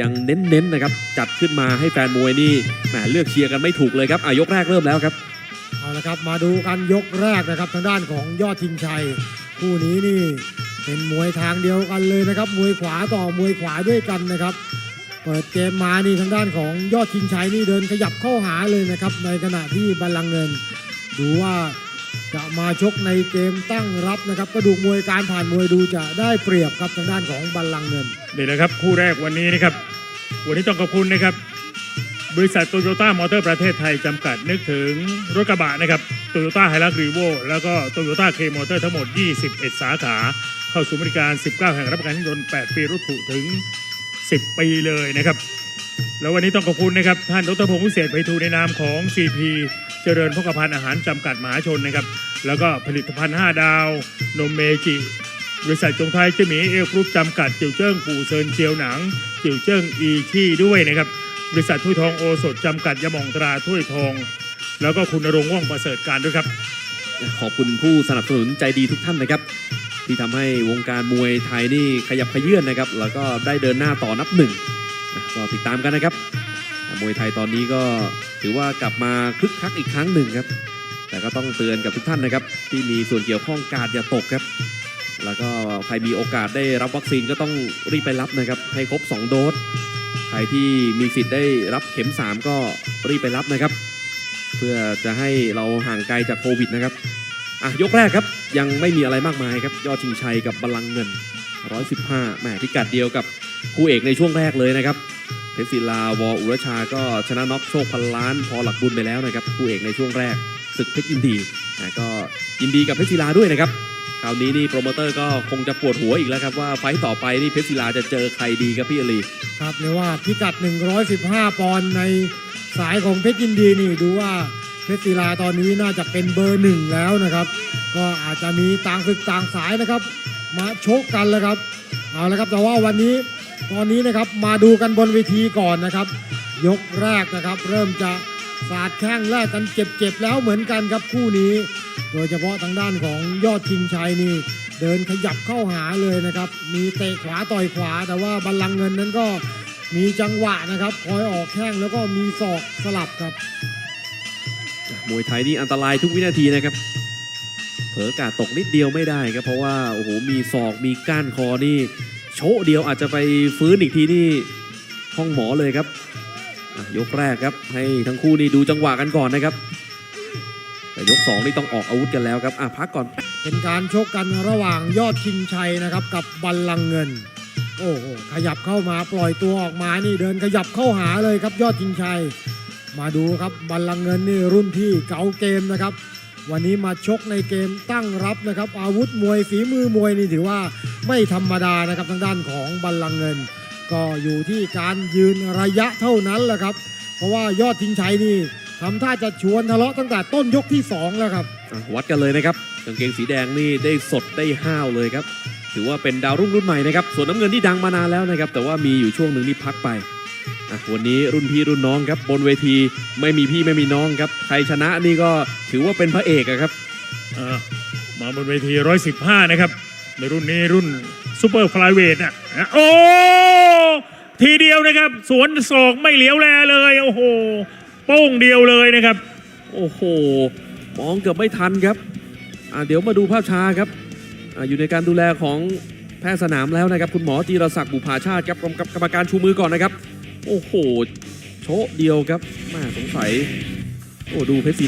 ยังเน้นๆนะครับจัดขึ้นมาให้แฟนมวยนี่แหมเลือกเชียร์กันไม่ถูกเลยครับอายกแรกเริ่มแล้วครับเอาละครับมาดูกันยกแรกนะครับทางด้านของยอดชิงชัยคู่นี้นี่เป็นมวยทางเดียวกันเลยนะครับมวยขวาต่อมวยขวาด้วยกันนะครับ เปิดเกมมานี่ทางด้านของยอดชิงชัยนี่เดินขยับเข้าหาเลยนะครับ ในขณะที่บัลลังก์เงิน ดูว่าจะมาชกในเกมตั้งรับนะครับกระดูกมวยการผ่านมวยดูจะได้เปรียบครับทางด้านของบัลลังก์เงินนี่แหละครับคู่แรกวันนี้นะครับ วันนี้ต้องขอบคุณนะครับ บริษัทโตโยต้ามอเตอร์ประเทศไทยจำกัดนึกถึงรถกระบะนะครับโตโยต้าไฮรักรีโวแล้วก็โตโยต้าเคมอเตอร์ทั้งหมด 21 สาขา เข้าสู่บริการ 19 แห่งรับประกันยนต์ 8 ปีรถผุถึง 10 ปีเลยนะครับ แล้ววันนี้ต้องขอบคุณนะครับ ท่านดรพงศ์วิเศษไพฑูรย์ในนามของ CP เจริญพกพันอาหารจำกัดมหาชนนะครับ แล้วก็ผลิตภัณฑ์ 5 ดาว นมเมจิ บริษัทจงไทยเจหมีเอลกรุ๊ปจำกัดจิวเจิ้งปู่เซินเจียวหนังจิวเจิ้งอีชี่ด้วยนะครับ บริษัทถ้วยทองโอสถจำกัดยาหมองตราถ้วยทอง แล้วก็คุณรงค์ว่องประเสริฐการด้วยครับ ขอบคุณผู้สนับสนุนใจดีทุกท่านนะครับ ที่ทำให้วงการมวยไทยนี่ขยับขยื่นนะครับ แล้วก็ได้เดินหน้าต่อนับหนึ่งก็ติดตามกันนะครับ มวยไทยตอนนี้ก็ถือว่ากลับมาคึกคักอีกครั้งหนึ่งครับ แต่ก็ต้องเตือนกับทุกท่านนะครับ ที่มีส่วนเกี่ยวข้องกาดอย่าตกครับ แล้วก็ใครมีโอกาสได้รับวัคซีนก็ต้องรีบไปรับนะครับ ให้ครบ 2 โดส ใครที่มีสิทธิ์ได้รับเข็ม 3 ก็รีบไปรับนะครับ เพื่อจะให้เราห่างไกลจากโควิดนะครับอะยกแรกครับยังไม่มีอะไรมากมายครับ ยอดชิงชัยกับบัลลังก์เงิน 115แหมพิกัดเดียวกับคู่เอกในช่วงแรกเลยนะครับเพชรศิลาวออุรชาก็ชนะน็อกโชคพันล้าน พอหลักบุญไปแล้วนะครับคู่เอกในช่วงแรกศึกเพชรยินดีนะก็ยินดีกับเพชรศิลาด้วยนะครับ คราวนี้นี่โปรโมเตอร์ก็คงจะปวดหัวอีกแล้วครับว่าไฟต์ต่อไปนี่เพชรศิลาจะเจอใครดีครับพี่อลีครับเรียกว่าพิกัด 115 ปอนด์ในสายของเพชรยินดีนี่ดูว่าเพชรศิลาตอนนี้น่าจะเป็นเบอร์หนึ่งแล้วนะครับ ก็อาจจะมีต่างศึกต่างสายนะครับ มาชกกันแล้วครับเอาละครับแต่ว่าวันนี้ตอนนี้นะครับมาดูกันบนเวทีก่อนนะครับ ยกแรกนะครับ เริ่มจะสาดแข้งแลกกันเจ็บๆแล้วเหมือนกันครับคู่นี้ โดยเฉพาะทางด้านของยอดชิงชัยนี่เดินขยับเข้าหาเลยนะครับ มีเตะขวาต่อยขวา แต่ว่าบัลลังก์เงินนั้นก็มีจังหวะนะครับ คอยออกแข้งแล้วก็มีศอกสลับครับ มวยไทยนี่อันตรายทุกวินาทีนะครับ เผลอกาดตกนิดเดียวไม่ได้ครับ เพราะว่าโอ้โหมีศอกมีก้านคอนี่ โชะเดียวอาจจะไปฟื้นอีกทีนี่ห้องหมอเลยครับยกแรกครับ ให้ทั้งคู่นี่ดูจังหวะกันก่อนนะครับ แต่ยกสองนี่ต้องออกอาวุธกันแล้วครับอะพักก่อนเป็นการชกกันระหว่างยอดชิงชัยนะครับกับบัลลังก์เงิน โอ้โหขยับเข้ามาปล่อยตัวออกมานี่เดินขยับเข้าหาเลยครับยอดชิงชัย มาดูครับบัลลังก์เงินนี่รุ่นพี่เก่าเกมนะครับ วันนี้มาชกในเกมตั้งรับนะครับ อาวุธมวยฝีมือมวยนี่ถือว่าไม่ธรรมดานะครับทางด้านของบัลลังก์เงิน ก็อยู่ที่การยืนระยะเท่านั้นแหละครับ เพราะว่ายอดชิงชัยนี่ ทำท่าจะชวนทะเลาะตั้งแต่ต้นยกที่สองแล้วครับ อะวัดกันเลยนะครับกางเกงสีแดงนี่ได้สดได้ห้าวเลยครับ ถือว่าเป็นดาวรุ่งรุ่นใหม่นะครับ ส่วนน้ำเงินที่ดังมานานแล้วนะครับ แต่ว่ามีอยู่ช่วงหนึ่งนี่พักไปอะวันนี้รุ่นพี่รุ่นน้องครับบนเวทีไม่มีพี่ไม่มีน้องครับ ใครชนะนี่ก็ถือว่าเป็นพระเอกอะครับ เอ่อมาบนเวที 115 นะครับ ในรุ่นนี้รุ่นซูเปอร์ฟลายเวทนะนะโอ้ ทีเดียวนะครับ สวนศอกไม่เหลียวแลเลย โอ้โห โป้งเดียวเลยนะครับ โอ้โห มองเกือบไม่ทันครับเดี๋ยวมาดูภาพช้าครับออยู่ในการดูแลของแพทย์สนามแล้วนะครับ คุณหมอจีรศักดิ์บุภาชาติครับกรรมการชูมือก่อนนะครับ โอ้โห โชะเดียวครับแม่สงสัย โอ้ดูเพชรศรี